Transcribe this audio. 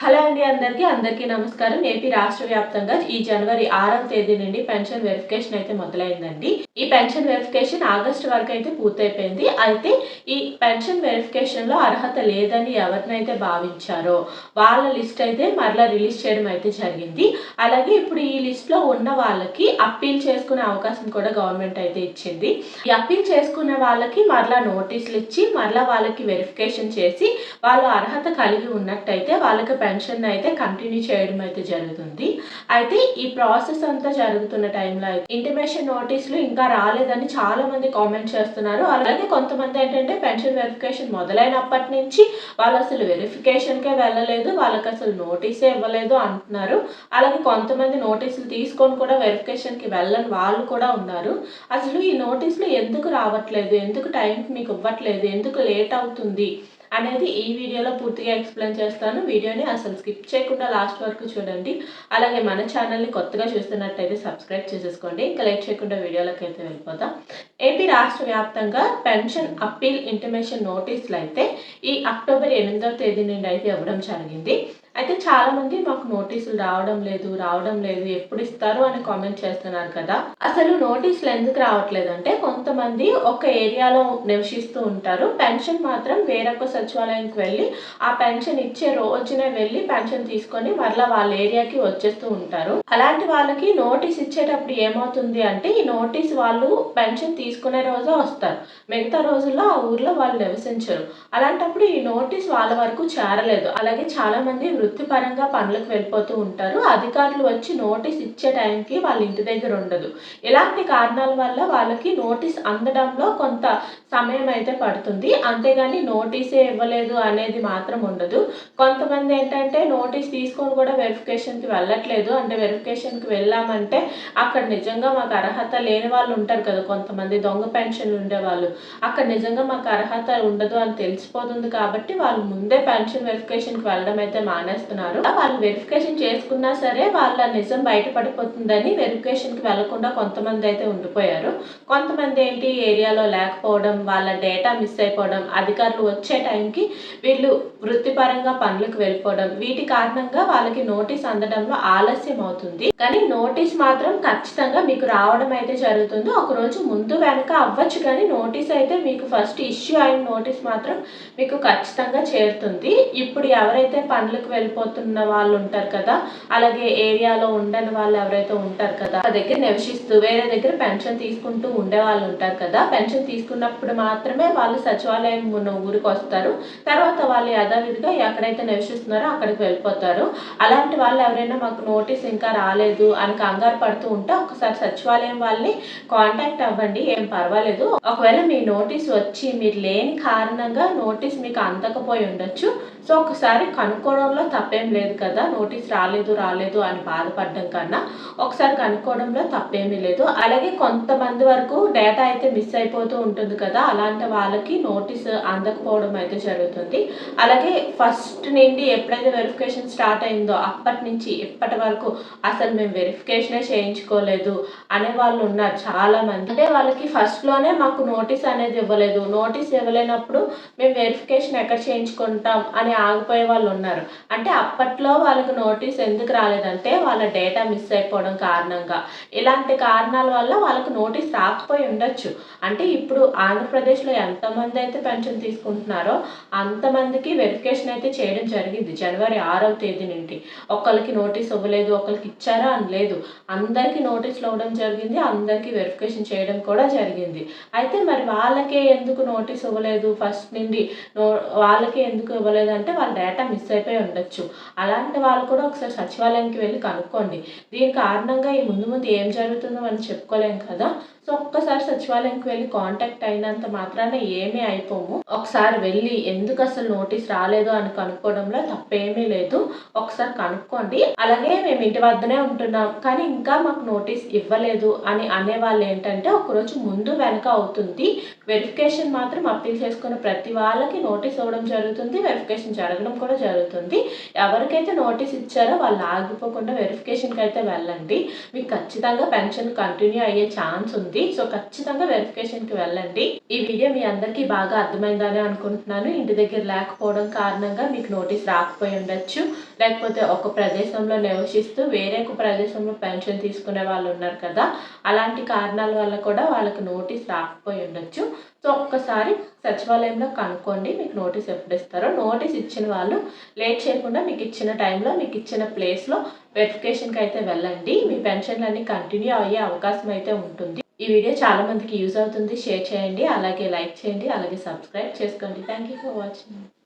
Hello అండి అందరికీ అందరికీ నమస్కారం. ఏపీ రాష్ట్ర వ్యాప్తంగా ఈ జనవరి ఆరవ తేదీ నుండి పెన్షన్ వెరిఫికేషన్ అయితే మొదలైందండి. ఈ పెన్షన్ వెరిఫికేషన్ ఆగస్టు వరకు అయితే పూర్తయిపోయింది. అయితే ఈ పెన్షన్ వెరిఫికేషన్లో అర్హత లేదని ఎవరినైతే భావించారో వాళ్ళ లిస్ట్ అయితే మరలా రిలీజ్ చేయడం అయితే జరిగింది. అలాగే ఇప్పుడు ఈ లిస్ట్లో ఉన్న వాళ్ళకి అప్పీల్ చేసుకునే అవకాశం కూడా గవర్నమెంట్ అయితే ఇచ్చింది. ఈ అప్పీల్ చేసుకునే వాళ్ళకి మరలా నోటీసులు ఇచ్చి మరలా వాళ్ళకి వెరిఫికేషన్ చేసి వాళ్ళు అర్హత కలిగి ఉన్నట్టయితే వాళ్ళకి పెన్షన్ అయితే కంటిన్యూ చేయడం అయితే జరుగుతుంది. అయితే ఈ ప్రాసెస్ అంతా జరుగుతున్న టైంలో ఇంటిమేషన్ నోటీసులు ఇంకా రాలేదని చాలా మంది కామెంట్ చేస్తున్నారు. అలాగే కొంతమంది ఏంటంటే పెన్షన్ వెరిఫికేషన్ మొదలైనప్పటి నుంచి వాళ్ళు అసలు వెరిఫికేషన్కే వెళ్ళలేదు వాళ్ళకి అసలు నోటీసే ఇవ్వలేదు అంటున్నారు. అలాగే కొంతమంది నోటీసులు తీసుకొని కూడా వెరిఫికేషన్కి వెళ్ళని వాళ్ళు కూడా ఉన్నారు. అసలు ఈ నోటీసులు ఎందుకు రావట్లేదు? ఎందుకు టైంకి మీకు ఇవ్వట్లేదు? ఎందుకు లేట్ అవుతుంది? అనేది ఈ వీడియోలో పూర్తిగా ఎక్స్ప్లెయిన్ చేస్తాను. వీడియోని అసలు స్కిప్ చేయకుండా లాస్ట్ వరకు చూడండి. అలాగే మన ఛానల్ని కొత్తగా చూస్తున్నట్టయితే సబ్స్క్రైబ్ చేసేసుకోండి. ఇంకా లేట్ చేయకుండా వీడియోలోకి అయితే వెళ్ళిపోతాం ఏపీ రాష్ట్ర వ్యాప్తంగా పెన్షన్ అప్పీల్ ఇంటిమేషన్ నోటీసులు అయితే ఈ అక్టోబర్ ఎనిమిదవ తేదీ నుండి అయితే ఇవ్వడం జరిగింది. అయితే చాలామంది మాకు నోటీసులు రావడం లేదు రావడం లేదు ఎప్పుడు ఇస్తారు అని కామెంట్ చేస్తున్నారు కదా. అసలు నోటీసులు ఎందుకు రావట్లేదు అంటే కొంతమంది ఒక ఏరియాలో నివసిస్తూ ఉంటారు. పెన్షన్ మాత్రం వేరొక సచివాలయంకి వెళ్ళి ఆ పెన్షన్ ఇచ్చే రోజునే వెళ్ళి పెన్షన్ తీసుకొని మరలా వాళ్ళ ఏరియాకి వచ్చేస్తూ ఉంటారు. అలాంటి వాళ్ళకి నోటీస్ ఇచ్చేటప్పుడు ఏమవుతుంది అంటే ఈ నోటీస్ వాళ్ళు పెన్షన్ తీసుకునే రోజే వస్తారు. మిగతా రోజుల్లో ఆ ఊర్లో వాళ్ళు నివసించరు. అలాంటప్పుడు ఈ నోటీస్ వాళ్ళ వరకు చేరలేదు. అలాగే చాలా మంది వృత్తిపరంగా పనులకు వెళ్ళిపోతూ ఉంటారు. అధికారులు వచ్చి నోటీస్ ఇచ్చే టైంకి వాళ్ళ ఇంటి దగ్గర ఉండదు. ఇలాంటి కారణాల వల్ల వాళ్ళకి నోటీస్ అందడంలో కొంత సమయం అయితే పడుతుంది. అంతేగాని నోటీసే ఇవ్వలేదు అనేది మాత్రం ఉండదు. కొంతమంది ఏంటంటే నోటీస్ తీసుకొని కూడా వెరిఫికేషన్కి వెళ్ళట్లేదు. అంటే వెరిఫికేషన్కి వెళ్ళామంటే అక్కడ నిజంగా మాకు అర్హత లేని వాళ్ళు ఉంటారు కదా కొంతమంది దొంగ పెన్షన్లు ఉండేవాళ్ళు. అక్కడ నిజంగా మాకు అర్హత ఉండదు అని తెలిసిపోతుంది కాబట్టి వాళ్ళు ముందే పెన్షన్ వెరిఫికేషన్కి వెళ్ళడం అయితే మానేస్తున్నారు వాళ్ళు వెరిఫికేషన్ చేసుకున్నా సరే వాళ్ళ నిజం బయటపడిపోతుందని వెరిఫికేషన్కి వెళ్ళకుండా కొంతమంది అయితే ఉండిపోయారు. కొంతమంది ఏంటి ఏరియాలో లేకపోవడం వాళ్ళ డేటా మిస్ అయిపోవడం అధికారులు వచ్చే టైంకి వీళ్ళు వృత్తిపరంగా పనులకు వెళ్ళిపోవడం వీటి కారణంగా వాళ్ళకి నోటీస్ అందడంలో ఆలస్యం అవుతుంది. కానీ నోటీస్ మాత్రం ఖచ్చితంగా మీకు రావడం అయితే జరుగుతుంది. ఒక రోజు ముందు వెనక అవ్వచ్చు కానీ నోటీస్ అయితే మీకు ఫస్ట్ ఇష్యూ అయిన నోటీస్ మాత్రం మీకు ఖచ్చితంగా చేరుతుంది. ఇప్పుడు ఎవరైతే పనులకు వెళ్ళిపోతున్న వాళ్ళు ఉంటారు కదా అలాగే ఏరియాలో ఉండని వాళ్ళు ఎవరైతే ఉంటారు కదా ఆ దగ్గర నివసిస్తూ వేరే దగ్గర పెన్షన్ తీసుకుంటూ ఉండే వాళ్ళు ఉంటారు కదా పెన్షన్ తీసుకున్నప్పుడు మాత్రమే వాళ్ళు సచివాలయం ఉన్న ఊరికి వస్తారు. తర్వాత వాళ్ళు యథావిధిగా ఎక్కడైతే నివసిస్తున్నారో అక్కడికి వెళ్ళిపోతారు. అలాంటి వాళ్ళు ఎవరైనా మాకు నోటీస్ ఇంకా రాలేదు అని కంగారు పడుతూ ఉంటే ఒకసారి సచివాలయం వాళ్ళని కాంటాక్ట్ అవ్వండి ఏం పర్వాలేదు. ఒకవేళ మీ నోటీస్ వచ్చి మీరు లేని కారణంగా నోటీస్ మీకు అందకపోయి ఉండొచ్చు. సో ఒకసారి కనుక్కోవడంలో తప్పేం లేదు కదా నోటీస్ రాలేదు రాలేదు అని బాధపడడం కన్నా ఒకసారి కనుక్కోవడంలో తప్పేమీ లేదు. అలాగే కొంతమంది వరకు డేటా అయితే మిస్ అయిపోతూ ఉంటుంది కదా అలాంటి వాళ్ళకి నోటీస్ అందకపోవడం అయితే జరుగుతుంది. అలాగే ఫస్ట్ నుండి ఎప్పుడైతే వెరిఫికేషన్ స్టార్ట్ అయిందో అప్పటి నుంచి ఇప్పటి వరకు అసలు మేము వెరిఫికేషనే చేయించుకోలేదు అనే వాళ్ళు ఉన్నారు చాలా మంది అంటే వాళ్ళకి ఫస్ట్లోనే మాకు నోటీస్ అనేది ఇవ్వలేదు. నోటీస్ ఇవ్వలేనప్పుడు మేము వెరిఫికేషన్ ఎక్కడ చేయించుకుంటాం అని ఆగిపోయే వాళ్ళు ఉన్నారు. అంటే అంటే అప్పట్లో వాళ్ళకి నోటీస్ ఎందుకు రాలేదంటే వాళ్ళ డేటా మిస్ అయిపోవడం కారణంగా. ఇలాంటి కారణాల వల్ల వాళ్ళకు నోటీస్ రాకపోయి ఉండొచ్చు. అంటే ఇప్పుడు ఆంధ్రప్రదేశ్లో ఎంతమంది అయితే పెన్షన్ తీసుకుంటున్నారో అంతమందికి వెరిఫికేషన్ అయితే చేయడం జరిగింది జనవరి ఆరవ తేదీ నుండి. ఒకరికి నోటీస్ ఇవ్వలేదు ఒకరికి ఇచ్చారా అని లేదు. అందరికీ నోటీసులు ఇవ్వడం జరిగింది అందరికీ వెరిఫికేషన్ చేయడం కూడా జరిగింది. అయితే మరి వాళ్ళకే ఎందుకు నోటీస్ ఇవ్వలేదు? ఫస్ట్ నుండి నో వాళ్ళకే ఎందుకు ఇవ్వలేదు అంటే వాళ్ళ డేటా మిస్ అయిపోయి ఉండొచ్చు. అలాంటి వాళ్ళు కూడా ఒకసారి సచివాలయానికి వెళ్ళి కనుక్కోండి. దీని కారణంగా ఈ ముందు ముందు ఏం జరుగుతుందో మనం చెప్పుకోలేం కదా. సో ఒక్కసారి సచివాలయంకి వెళ్ళి కాంటాక్ట్ అయినంత మాత్రాన ఏమీ అయిపోము ఒకసారి వెళ్ళి ఎందుకు అసలు నోటీస్ రాలేదు అని కనుక్కోవడంలో తప్పేమీ లేదు. ఒకసారి కనుక్కోండి. అలాగే మేము ఇంటి వద్దనే ఉంటున్నాం. కానీ ఇంకా మాకు నోటీస్ ఇవ్వలేదు అని అనే వాళ్ళు ఏంటంటే ఒకరోజు ముందు వెనక అవుతుంది. వెరిఫికేషన్ మాత్రం అప్పీల్ చేసుకున్న ప్రతి వాళ్ళకి నోటీస్ ఇవ్వడం జరుగుతుంది. వెరిఫికేషన్ జరగడం కూడా జరుగుతుంది. ఎవరికైతే నోటీస్ ఇచ్చారో వాళ్ళు ఆగిపోకుండా వెరిఫికేషన్కి అయితే వెళ్ళండి. మీకు ఖచ్చితంగా పెన్షన్ కంటిన్యూ అయ్యే ఛాన్స్ ఉంది. సో ఖచ్చితంగా వెరిఫికేషన్కి వెళ్ళండి. ఈ వీడియో మీ అందరికీ బాగా అర్థమైందని అనుకుంటున్నాను. ఇంటి దగ్గర లేకపోవడం కారణంగా మీకు నోటీస్ రాకపోయి ఉండొచ్చు. లేకపోతే ఒక ప్రదేశంలో నివసిస్తూ వేరే ఒక ప్రదేశంలో పెన్షన్ తీసుకునే వాళ్ళు ఉన్నారు కదా అలాంటి కారణాల వల్ల కూడా వాళ్ళకి నోటీస్ రాకపోయి ఉండొచ్చు. సో ఒక్కసారి సచివాలయంలో కనుక్కోండి. మీకు నోటీస్ ఎప్పుడు ఇస్తారో నోటీస్ ఇచ్చిన వాళ్ళు లేట్ చేయకుండా మీకు ఇచ్చిన టైంలో మీకు ఇచ్చిన ప్లేస్లో వెరిఫికేషన్కి అయితే వెళ్ళండి. మీ పెన్షన్లన్నీ కంటిన్యూ అయ్యే అవకాశం అయితే ఉంటుంది. ఈ వీడియో చాలా మందికి యూజ్ అవుతుంది. షేర్ చేయండి. అలాగే లైక్ చేయండి. అలాగే సబ్స్క్రైబ్ చేసుకోండి. Thank you for watching